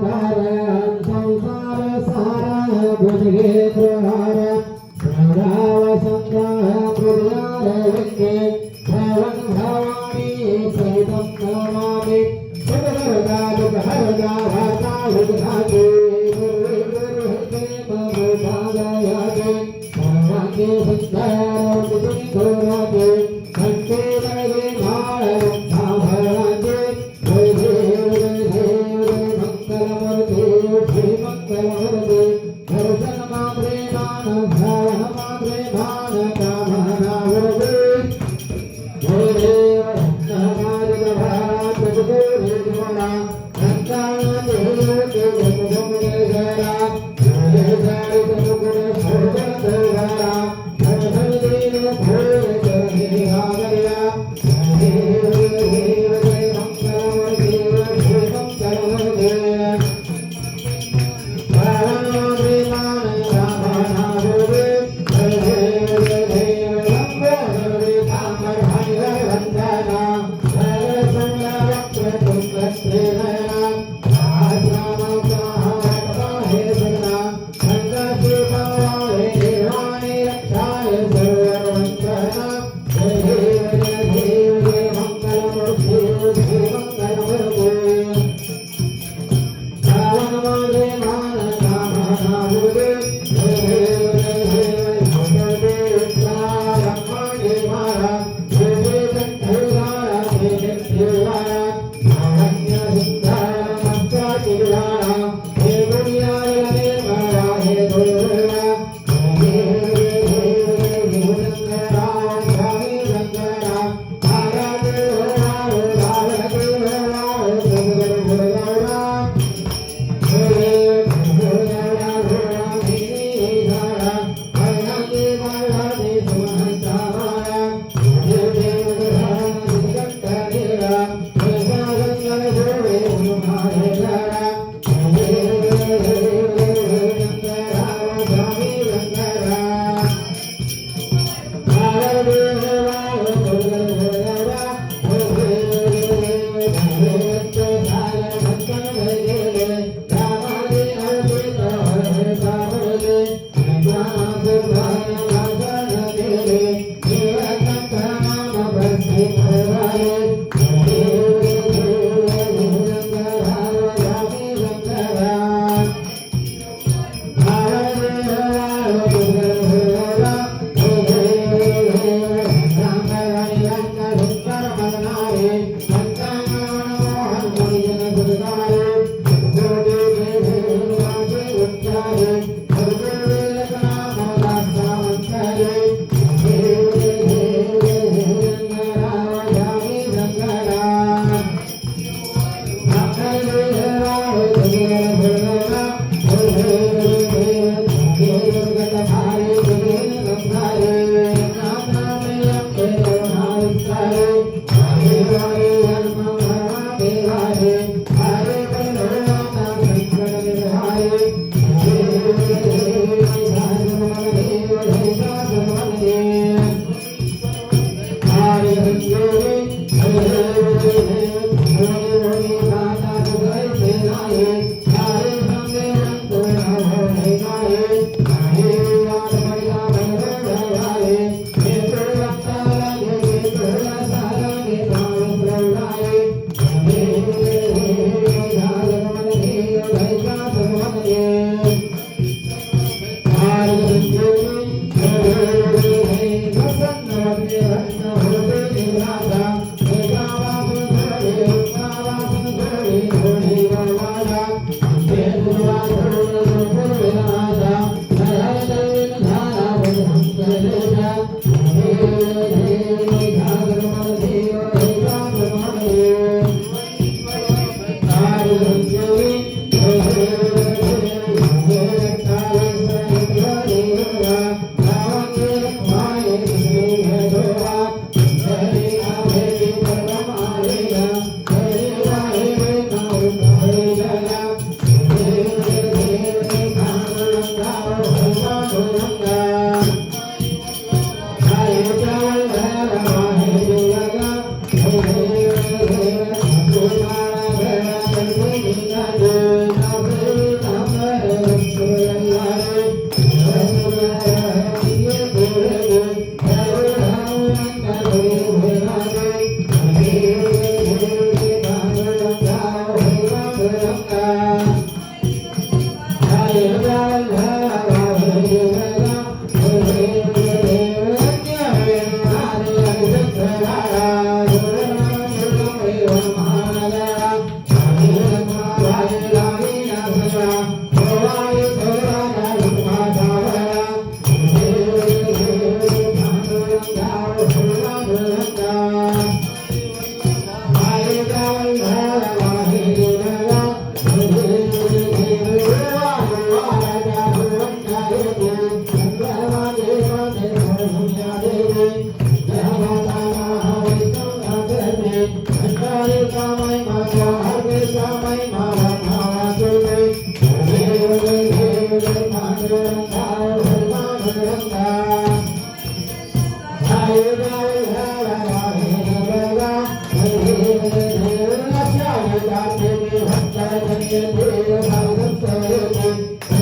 বাবা Hare Hare Thank you.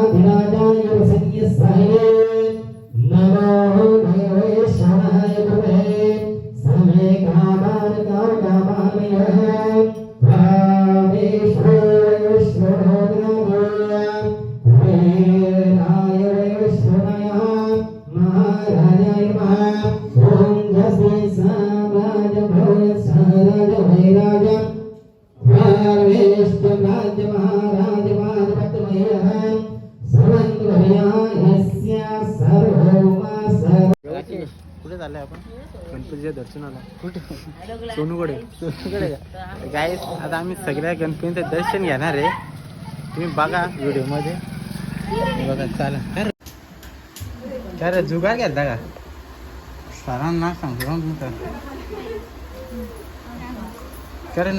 कुठे गणपतीचं दर्शन घेणार आहे. तुम्ही बघा व्हिडिओमध्ये. बघा चालेल. काय रे? जुगार घेता का? सरांना सांगतो ना तुमचं काय रे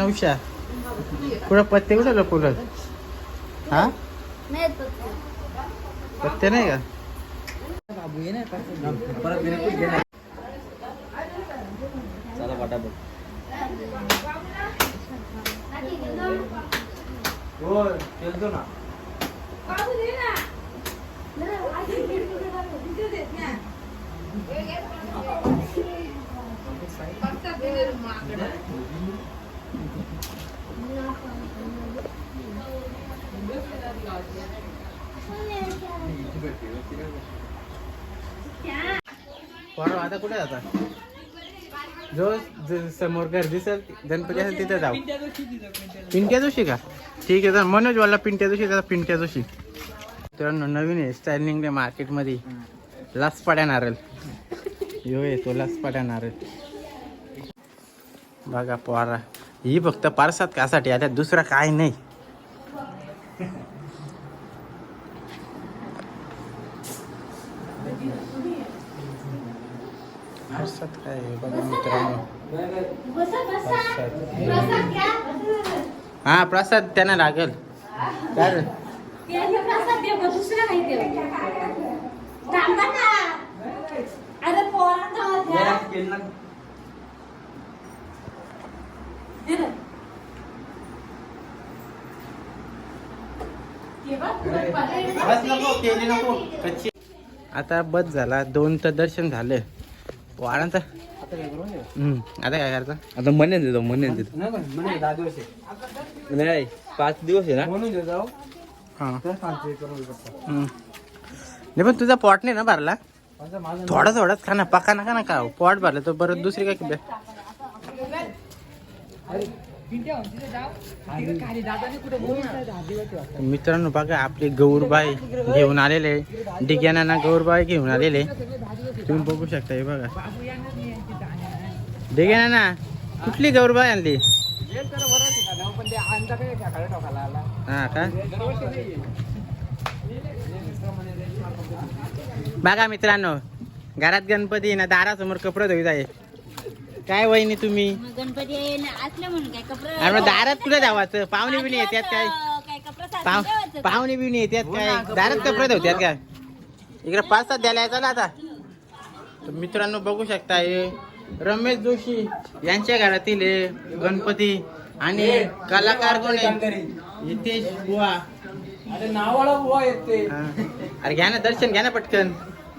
कुठं पत्ते कुठं लपवलं हा? पत्ते नाही का? चला पटापट हो केलतो ना. बरं आता कुठे जाता जो ज- समोर घर दिसेल गणपती असेल तिथे जाऊ. पिंट्या जोशी का? ठीक आहे तर मनोज वाला पिंट्या जोशी त्याचा पिंट्या जोशी. तर नवीन आहे स्टाईल निघले मार्केटमध्ये. लासपाड्या नारळ. यो येतो लासपाड्या नारळ. बघा पोरा ही फक्त पारसात कासाठी आता दुसरा काय नाही. पारसात काय बघा मित्रांनो. हा प्रसाद त्यांना लागेल. काय आता बस झाला. दोन तर दर्शन झालं. हम्म आता काय करायचं आता म्हणेन देतो म्हणेन देतो नाही पाच दिवस आहे ना हा. नाही पण तुझा पॉट नाही ना भरला थोडा थोडाच खा ना पका नका ना का पॉट भरला तर परत दुसरी काय मित्रांनो बघा आपले गौरबाई घेऊन आलेले डिग्याना गौरबाई घेऊन आलेले तुम्ही बघू शकता हे बघा. डिग्याना कुठली गौरबाई आणली? हा का? बघा मित्रांनो घरात गणपती ना दारासमोर कपडे धुईत आहे. काय वहिनी तुम्ही? गणपती असले म्हणून काय कपडे अरे मग दारात कुठे जावाचं पाहुणे बिणी येतात काय? पाव. पाहुणे बिणी येतात काय? दारात कपडे धुत्यात काय? इकडे पाच सात द्यायला यायचा ना आता. तर मित्रांनो बघू शकता हे रमेश जोशी यांच्या घरातील हे गणपती आणि कलाकार कोण आहे. हितेश बुवा. अरे नावाला बुवा येते. हा. अरे घ्या ना दर्शन घ्या ना पटकन.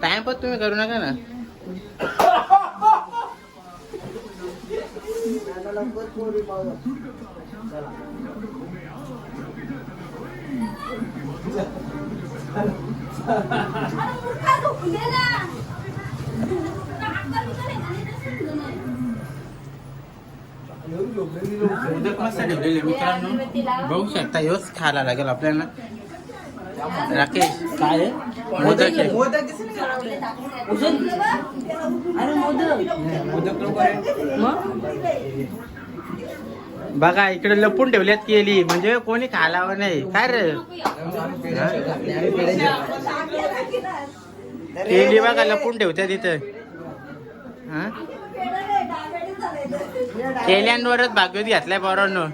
टाइमपास तुम्ही करू नका ना. काय झोपून दे ना. नाक कमी करे आणि ते समजून नाही. मोदक मस्त ठेवलेले मित्रांनो बघू शकता हेच खायला लागेल आपल्याला राकेश काय आहे? मोदक आहे. बघा इकडे लपून ठेवल्यात केली. म्हणजे कोणी खालावं नाही. काय रे? केली बघा लपून ठेवत्या तिथं. हा? केल्यांवरच भागवत घातलाय पोरांनो.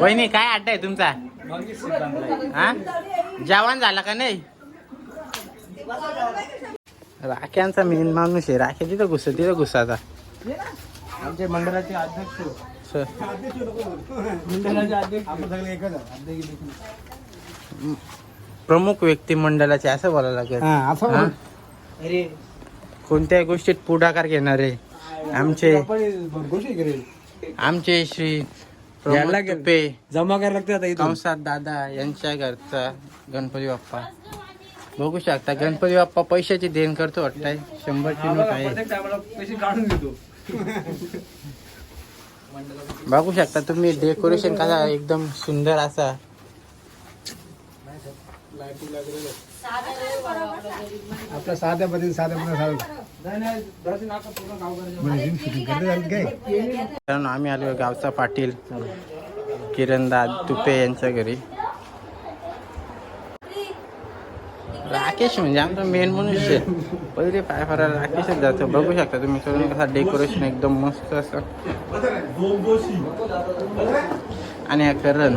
वहिनी काय अड्डा आहे तुमचा? हा? जेवण झाला का नाही? राख्यांचा मेन माणूस आहे. राख्या तिथं घुस तिथं घुसाचा आमचे मंडळाचे अध्यक्ष. मंडळाचे प्रमुख व्यक्ती मंडळाचे असं बोलायला लागेल. कोणत्याही गोष्टीत पुढाकार घेणारे आमचे आमचे श्री यायला. तुपे जमा करायला लागते आता कंसात दादा यांच्या घरचा गणपती बाप्पा. बघू शकता गणपती बाप्पा पैशाची देण करतो वाटतंय. शंभरची नोट आहे. प्रत्येक टायमाला पैसे काढून घेतो बघू शकता तुम्ही डेकोरेशन कसा एकदम सुंदर असा आपल्या साध्या पद्धतीने साध्या कारण आम्ही आलो गावचा पाटील किरणदा तुपे यांच्या घरी. राकेश म्हणजे आमचा मेन मनुष्य पहिले पाय फरायला राकेशच जातो. बघू शकता तुम्ही करून कसा डेकोरेशन एकदम मस्त असं. आणि हा करण.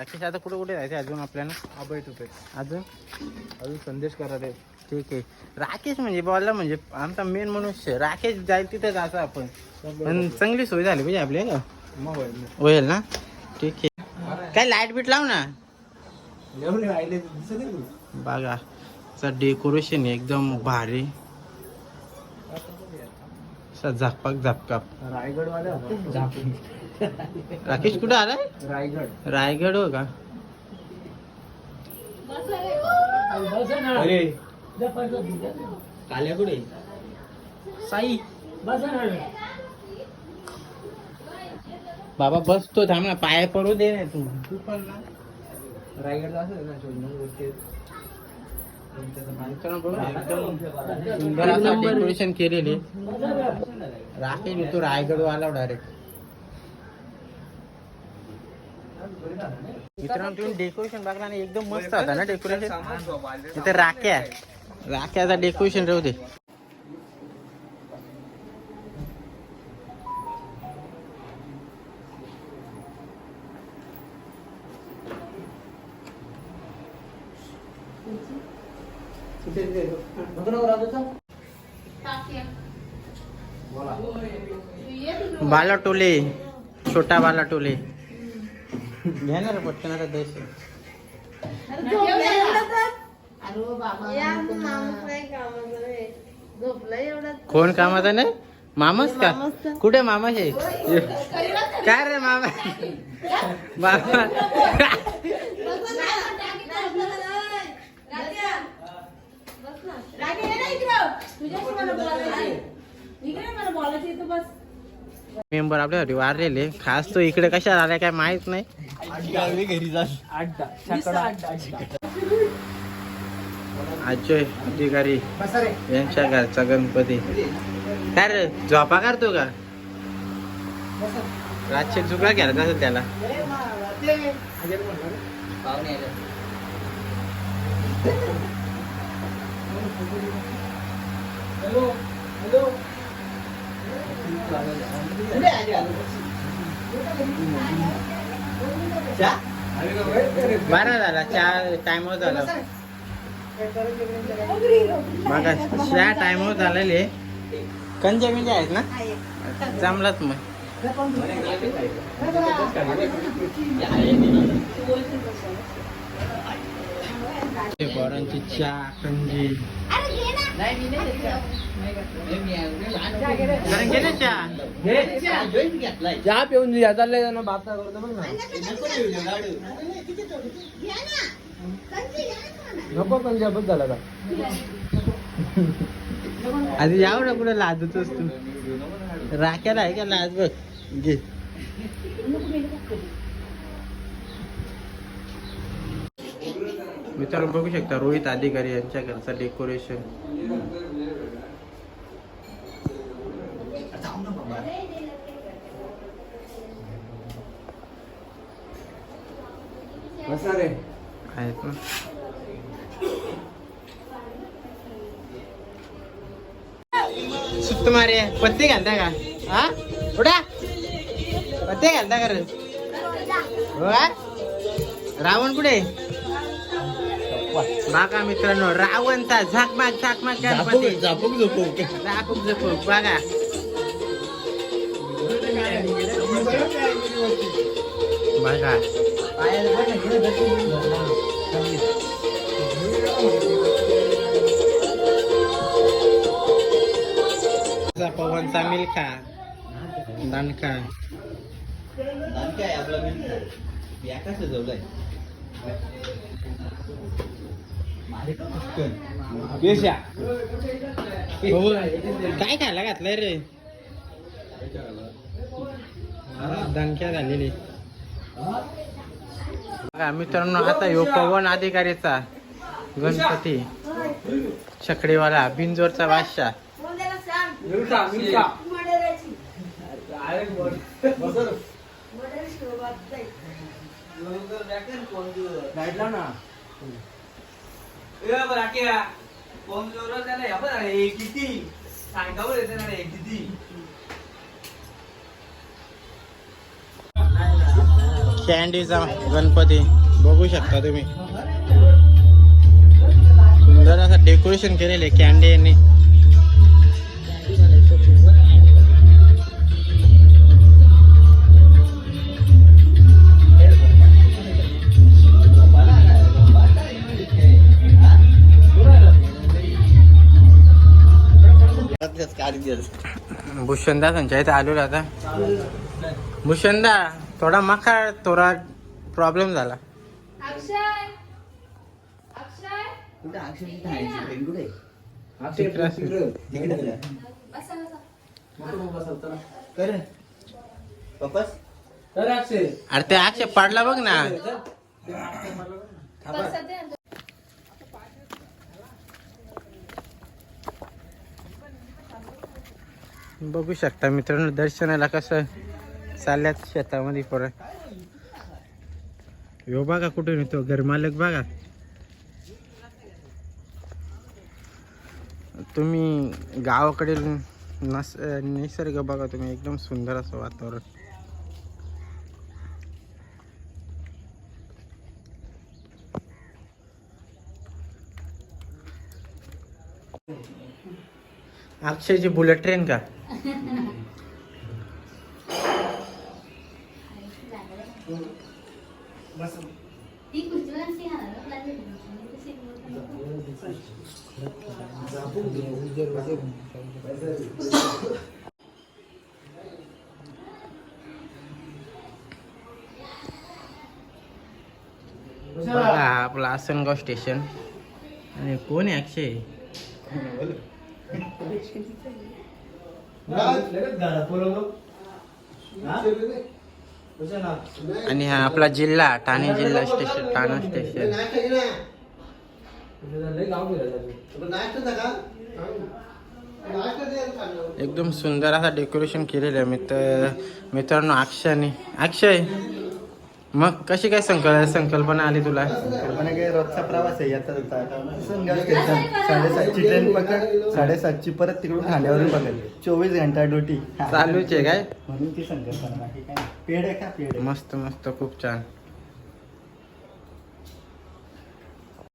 राकेश आता कुठे कुठे जायचं अजून आपल्याला? अभय तुपे अजून? अजून संदेश करा रे ठीक आहे. राकेश म्हणजे बोलला म्हणजे आमचा मेन मनुष्य. राकेश जाईल तिथे जायचं आपण. पण चांगली सोय झाली पाहिजे आपली का मग होय. होईल ना? ठीक आहे. काय लाइट बीट लाव ना. एवढे राहिले दिसत नाही तुला? बघा डेकोरेशन एकदम भारी. असं झाकपाक झापकाप. रायगड वाले राकेश कुठे आलाय? रायगड. रायगड हो का? अरे. काल्या कुठे साई बाबा बसतो थांब ना. पाया पडू दे ना तू. तू पण ना. रायगडला असं ना शोधून. गोष्टी सुंदर असं डेकोरेशन केलेले. राकेश तू रायगड आला डायरेक्ट मित्रांनो तुम्ही डेकोरेशन बघला आणि एकदम मस्त होता ना डेकोरेशन इथे राख्या राख्याचा डेकोरेशन राहू दे. बाला टोले छोटा बाला टोले. घेणार पटकन आता दर्शन कोण कामाचा नाही मामाच का? कुठे मामाचे काय रे मामा? मामा मेंबर आपल्यासाठी वारलेले. खास तो इकडे कशा आलाय काय माहीत नाही. घरी जा अजय अधिकारी यांच्या घरचा गणपती. काय रे झोपा काढतो का? रातचे चुका घ्यायला असेल त्याला? पाहुणे हॅलो हॅलो. झाला चार टायमावर झाला. बघा चहा टायमावर झालेले कंजे बिंजे आहेत ना? जमलाच मग. पोरांची चहा कंजी. चहा पिऊन या चाललंय ना बाता करतो बघ ना नको पण जबत झाला का आधी याव ना कुठे लाजतोस तू राख्याला आहे का लाज बघ घे मित्रांनो बघू शकता रोहित अधिकारी यांच्या घरचं डेकोरेशन आहेत ना. मारे पत्ते घालता का? हा? उडा. पत्ते घालता का रे? हो का? रावण कुठे? बघा मित्रांनो रावणचा झाकमाक झाकमाक गणपती. झापूक झोपूक झाकूक झुकूक बघा. बघा. पवनचा मिल्खा. दणका काय आपला या का सजवलाय पेशा. काय खायला घातलंय रे? दणक्या झालेली. बघा मित्रांनो आता यो पवन अधिकारीचा गणपती. छकडीवाला बिंजोरचा बादशाह. मिरचा मिरचा कॅन्डीचा गणपती. बघू शकता तुम्ही. सुंदर असं डेकोरेशन केलेलं आहे कॅन्डी यांनी. भूषणदा त्यांच्या इथे आलेलो आता. भूषणदा थोडा मका थोडा प्रॉब्लेम झाला. अरे ते अक्षय पडला बघ ना. बघू शकता मित्रांनो दर्शनाला कसं चालल्यात शेतामध्ये परत यो बघा कुठून येतो घरमालक बघा. तुम्ही गावाकडील नस निसर्ग बघा तुम्ही एकदम सुंदर असं वातावरण. अक्षयची बुलेट ट्रेन का? ती खुर्चीवर ती हाणायला लागली. ती सीटवर बघा हा आपला आसनगाव स्टेशन आणि कोण आहे अक्षय आणि हा आपला जिल्हा ठाणे जिल्हा स्टेशन ठाणा स्टेशन एकदम सुंदर असा डेकोरेशन केलेलं आहे मित्र मित्रांनो अक्षयने अक्षय. मग कशी काय संकल्प संकल्पना आली तुला? कल्पना काय रोजचा प्रवास आहे याचा साडेसातची ट्रेन पकड साडेसातची परत तिकडून खांद्यावरून पकड. चोवीस घंटा ड्युटी. चालूच आहे काय? म्हणून ती संकल्पना. पेड आहे का? पेड. मस्त मस्त खूप छान.